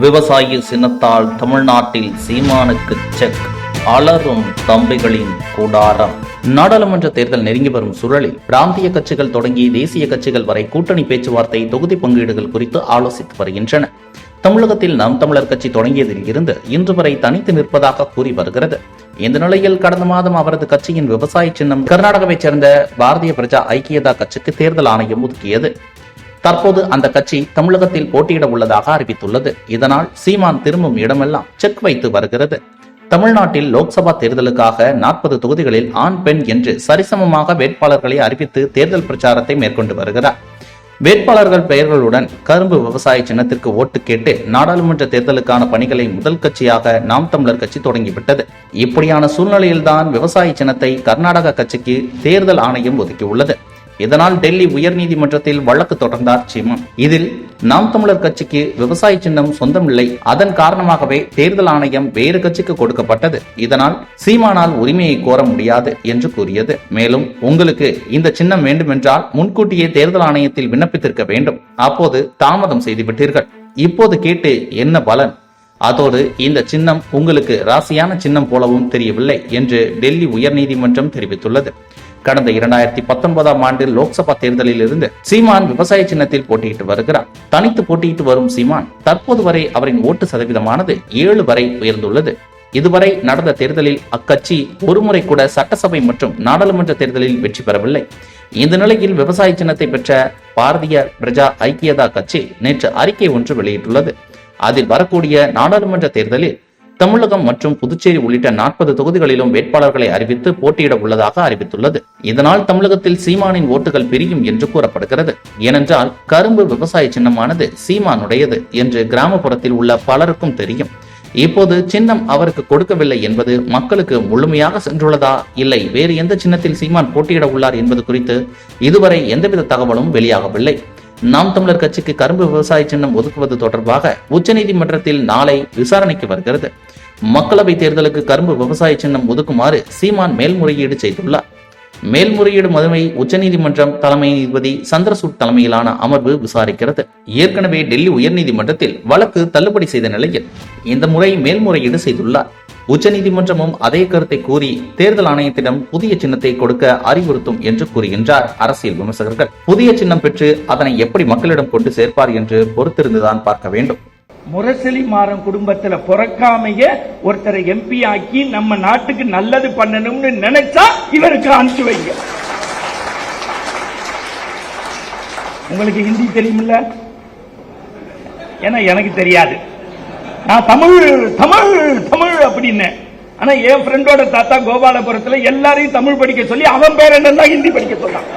விவசாயி சின்னத்தால் தமிழ்நாட்டில் சீமானுக்கு செக். அலரும் தம்பிகளின் கூடாரம். நாடாளுமன்ற தேர்தல் நெருங்கி வரும் சூழலில் பிராந்திய கட்சிகள் தொடங்கி தேசிய கட்சிகள் வரை கூட்டணி பேச்சுவார்த்தை தொகுதி பங்கீடுகள் குறித்து ஆலோசித்து வருகின்றன. தமிழகத்தில் நாம் தமிழர் கட்சி தொடங்கியதில் இருந்து இன்று வரை தனித்து நிற்பதாக கூறி வருகிறது. இந்த நிலையில் கடந்த மாதம் அவரது கட்சியின் விவசாய சின்னம் கர்நாடகாவைச் சேர்ந்த பாரதிய பிரஜா ஐக்கியதா கட்சிக்கு தேர்தல் ஆணையம் ஒதுக்கியது. தற்போது அந்த கட்சி தமிழகத்தில் போட்டியிட உள்ளதாக அறிவித்துள்ளது. இதனால் சீமான் திரும்பும் இடமெல்லாம் செக் வைத்து வருகிறது. தமிழ்நாட்டில் லோக்சபா தேர்தலுக்காக நாற்பது தொகுதிகளில் ஆண் பெண் என்று சரிசமமாக வேட்பாளர்களை அறிவித்து தேர்தல் பிரச்சாரத்தை மேற்கொண்டு வருகிறார். வேட்பாளர்கள் பெயர்களுடன் கரும்பு விவசாய சின்னத்திற்கு ஓட்டு கேட்டு நாடாளுமன்ற தேர்தலுக்கான பணிகளை முதல் கட்சியாக நாம் தமிழர் கட்சி தொடங்கிவிட்டது. இப்படியான சூழ்நிலையில்தான் விவசாய சின்னத்தை கர்நாடக கட்சிக்கு தேர்தல் ஆணையம் ஒதுக்கியுள்ளது. இதனால் டெல்லி உயர்நீதிமன்றத்தில் வழக்கு தொடர்ந்தார் சீமான். இதில் நாம் தமிழர் கட்சிக்கு விவசாய சின்னம் சொந்தமில்லை. அதன் காரணமாகவே தேர்தல் ஆணையம் வேறு கட்சிக்கு கொடுக்கப்பட்டது. இதனால் சீமானால் உரிமையை கோர முடியாது என்று கூறியது. மேலும் உங்களுக்கு இந்த சின்னம் வேண்டுமென்றால் முன்கூட்டியே தேர்தல் ஆணையத்தில் விண்ணப்பித்திருக்க வேண்டும். அப்போது தாமதம் செய்துவிட்டீர்கள். இப்போது கேட்டு என்ன பலன்? அதோடு இந்த சின்னம் உங்களுக்கு ராசியான சின்னம் போலவும் தெரியவில்லை என்று டெல்லி உயர்நீதிமன்றம் தெரிவித்துள்ளது. கடந்த இரண்டாயிரத்தி பத்தொன்பதாம் ஆண்டில் லோக்சபா தேர்தலில் இருந்து சீமான் விவசாய சின்னத்தில் போட்டியிட்டு வருகிறார். தனித்து போட்டியிட்டு வரும் சீமான் தற்போது வரை அவரின் ஓட்டு சதவீதமானது ஏழு வரை உயர்ந்துள்ளது. இதுவரை நடந்த தேர்தலில் அக்கட்சி ஒருமுறை கூட சட்டசபை மற்றும் நாடாளுமன்ற தேர்தலில் வெற்றி பெறவில்லை. இந்த நிலையில் விவசாய சின்னத்தை பெற்ற பாரதிய பிரஜா ஐக்கியதா கட்சி நேற்று அறிக்கை ஒன்று வெளியிட்டுள்ளது. அதில் வரக்கூடிய நாடாளுமன்ற தேர்தலில் தமிழகம் மற்றும் புதுச்சேரி உள்ளிட்ட நாற்பது தொகுதிகளிலும் வேட்பாளர்களை அறிவித்து போட்டியிட உள்ளதாக அறிவித்துள்ளது. இதனால் தமிழகத்தில் சீமானின் ஓட்டுகள் பிரியும் என்று கூறப்படுகிறது. ஏனென்றால் கரும்பு விவசாய சின்னமானது சீமானுடையது என்று கிராமப்புறத்தில் உள்ள பலருக்கும் தெரியும். இப்போது சின்னம் அவருக்கு கொடுக்கவில்லை என்பது மக்களுக்கு முழுமையாக சென்றுள்ளதா? இல்லை. வேறு எந்த சின்னத்தில் சீமான் போட்டியிட உள்ளார் என்பது குறித்து இதுவரை எந்தவித தகவலும் வெளியாகவில்லை. நாம் தமிழர் கட்சிக்கு கரும்பு விவசாய சின்னம் ஒதுக்குவது தொடர்பாக உச்சநீதிமன்றத்தில் நாளை விசாரணைக்கு வருகிறது. மக்களவை தேர்தலுக்கு கரும்பு விவசாய சின்னம் ஒதுக்குமாறு சீமான் மேல்முறையீடு செய்துள்ளார். மேல்முறையீடு மனுவை உச்சநீதிமன்றம் தலைமை நீதிபதி சந்திரசூட் தலைமையிலான அமர்வு விசாரிக்கிறது. ஏற்கனவே டெல்லி உயர்நீதிமன்றத்தில் வழக்கு தள்ளுபடி செய்த நிலையில் இந்த முறை மேல்முறையீடு செய்துள்ளார். உச்சநீதிமன்றமும் அதே கருத்தை கூறி தேர்தல் ஆணையத்திடம் புதிய சின்னத்தை கொடுக்க அறிவுறுத்தும் என்று கூறுகின்றார் அரசியல் விமர்சகர்கள். புதிய சின்னம் பெற்று அதனை எப்படி மக்களிடம் கொண்டு சேர்ப்பார் என்று பொறுத்திருந்துதான் பார்க்க வேண்டும். முரசலி மாறன் குடும்பத்துல பிறக்காமைய ஒருத்தரை எம்பி ஆக்கி நம்ம நாட்டுக்கு நல்லது பண்ணணும்னு நினைச்சா இவருக்கு அனுப்பிச்சு வைங்க. உங்களுக்கு ஹிந்தி தெரியுமில்ல? ஏன்னா எனக்கு தெரியாது. நான் தமிழ் தமிழ் தமிழ் அப்படின்னு. ஆனா என் ஃப்ரெண்டோட தாத்தா கோபாலபுரத்துல எல்லாரையும் தமிழ் படிக்க சொல்லி அவன் பேர் என்னன்னா ஹிந்தி படிக்க சொன்னான்.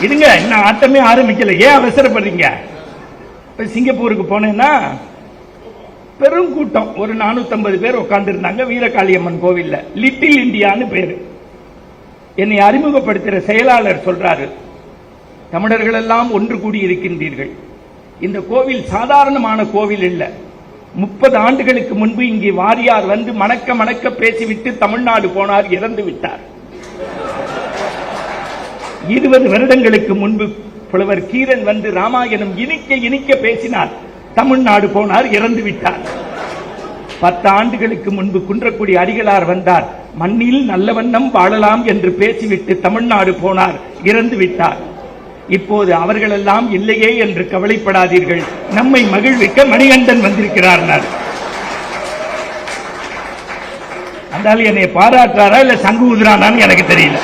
இதுங்க இன்னும் ஆட்டமே ஆரம்பிக்கல. ஏன் அவசரப்படுறீங்க? இப்போ சிங்கப்பூருக்கு போனேன்னா பெரும் கூட்டம். ஒரு 450 பேர் உட்கார்ந்து இருந்தாங்க வீரகாளியம்மன் கோவில்ல. லிட்டில் இந்தியான்னு பேரு. என்னை அறிமுகப்படுத்துகிற செயலாளர் சொல்றாரு. தமிழர்கள் எல்லாம் ஒன்று கூடி இருக்கின்றீர்கள். இந்த கோவில் சாதாரணமான கோவில் இல்ல. முப்பது ஆண்டுகளுக்கு முன்பு இங்கே வாரியார் வந்து மணக்க மணக்க பேசிவிட்டு தமிழ்நாடு போனார் இறந்து விட்டார் இருபது வருடங்களுக்கு முன்பு புலவர் கீரன் வந்து ராமாயணம் இனிக்க இனிக்க பேசினார். தமிழ்நாடு போனார் இறந்து விட்டார். பத்து ஆண்டுகளுக்கு முன்பு குன்றக்குடி அடிகளார் வந்தார். மண்ணில் நல்ல வண்ணம் வாழலாம் என்று பேசிவிட்டு தமிழ்நாடு போனார் இறந்து விட்டார். இப்போது அவர்களெல்லாம் இல்லையே என்று கவலைப்படாதீர்கள். நம்மை மகிழ்விக்க மணிகண்டன் வந்திருக்கிறார் அந்த என்னை பாராட்டுறாரா இல்ல சங்கு ஊதுறானான்னு எனக்கு தெரியல.